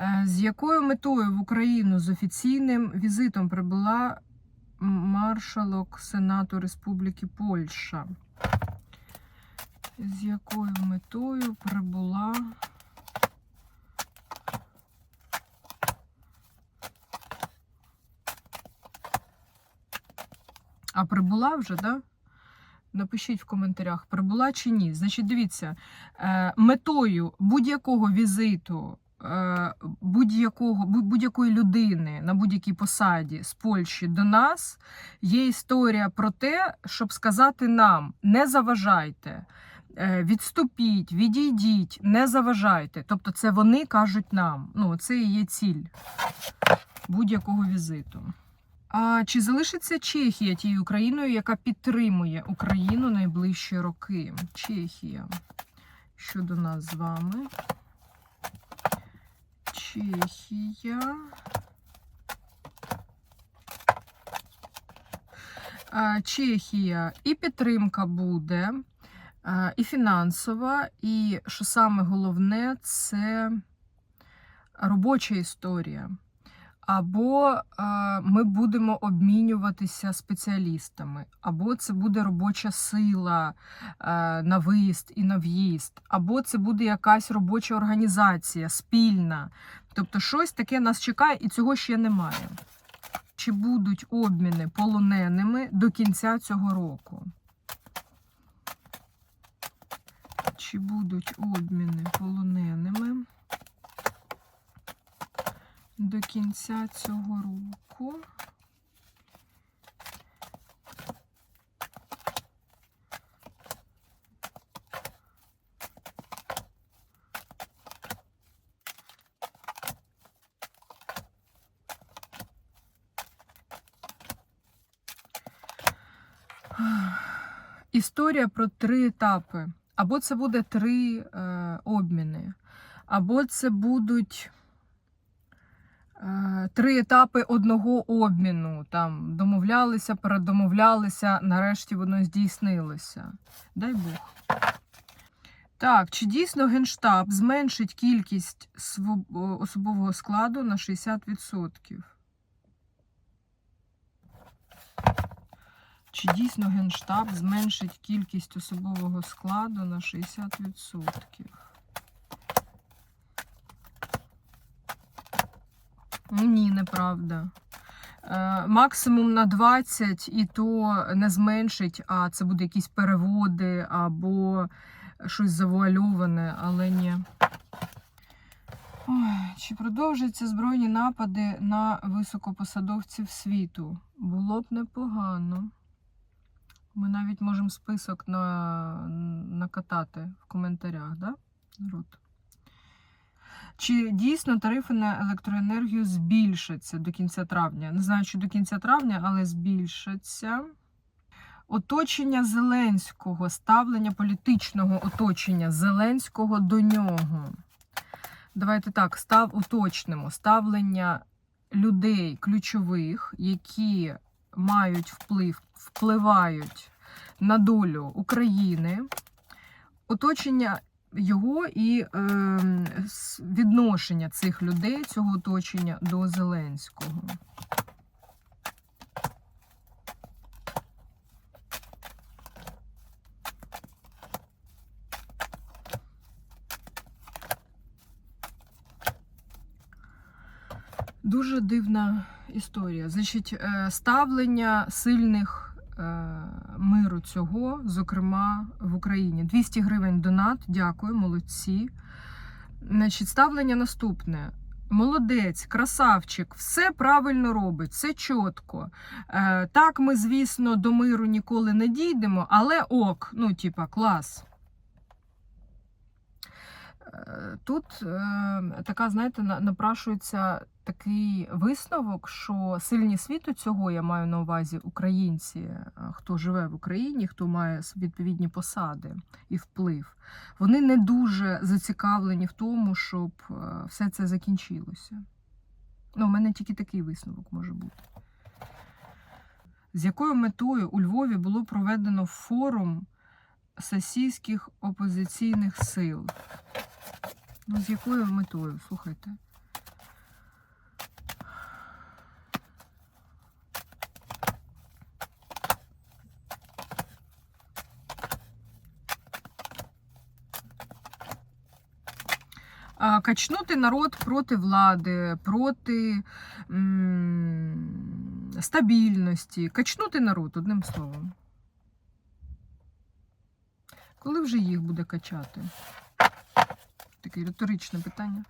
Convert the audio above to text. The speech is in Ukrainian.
Е, З якою метою в Україну з офіційним візитом прибула маршалок Сенату Республіки Польща? З якою метою прибула А прибула вже, да? Напишіть в коментарях, прибула чи ні. Значить, дивіться, е, метою будь-якого візиту, будь-якого, будь- будь-якої людини на будь-якій посаді з Польщі до нас є історія про те, щоб сказати нам: не заважайте, е, відступіть, відійдіть, не заважайте. Тобто, це вони кажуть нам. Ну, це і є ціль будь-якого візиту. А чи залишиться Чехія тією країною, яка підтримує Україну найближчі роки? Чехія. Щодо нас з вами. Чехія. Чехія і підтримка буде, і фінансова, і що саме головне, це робоча історія або е, ми будемо обмінюватися спеціалістами, або це буде робоча сила е, на виїзд і на в'їзд, або це буде якась робоча організація спільна. Тобто щось таке нас чекає, і цього ще немає. Чи будуть обміни полоненими до кінця цього року? Чи будуть обміни полоненими? До кінця цього року. Історія про три етапи. Або це буде три е, обміни, або це будуть Три етапи одного обміну. Там домовлялися, передомовлялися, нарешті воно здійснилося. Дай Бог. Так, чи дійсно Генштаб зменшить кількість особового складу на 60%? Чи дійсно Генштаб зменшить кількість особового складу на 60%? Ні, неправда. Е, Максимум на 20, і то не зменшить, а це буде якісь переводи або щось завуальоване, але ні. Ой, чи продовжаться збройні напади на високопосадовців світу? Було б непогано. Ми навіть можемо список на, накатати в коментарях, да? народ? Чи дійсно тарифи на електроенергію збільшаться до кінця травня? Не знаю, чи до кінця травня, але збільшаться. Оточення Зеленського, ставлення політичного оточення Зеленського до нього. Давайте так, став уточнимо ставлення людей ключових, які мають вплив, впливають на долю України. Оточення його і е, відношення цих людей, цього оточення до Зеленського. Дуже дивна історія. Значить, е, ставлення сильних миру цього, зокрема в Україні. 200 гривень донат. Дякую, молодці. Значить, ставлення наступне. Молодець, красавчик, все правильно робить, все чітко. Е, так, ми, звісно, до миру ніколи не дійдемо, але ок, ну, типа, клас. Е, Тут е, така, знаєте, напрашується такий висновок, що сильні світу цього я маю на увазі українці, е, хто живе в Україні, хто має відповідні посади і вплив, вони не дуже зацікавлені в тому, щоб е, все це закінчилося. Ну, у мене тільки такий висновок може бути. З якою метою у Львові було проведено форум сесійських опозиційних сил? Ну, з якою метою, слухайте. Качнути народ проти влади, проти стабільності. Качнути народ, одним словом. Коли вже їх буде качати? Таке риторичне питання.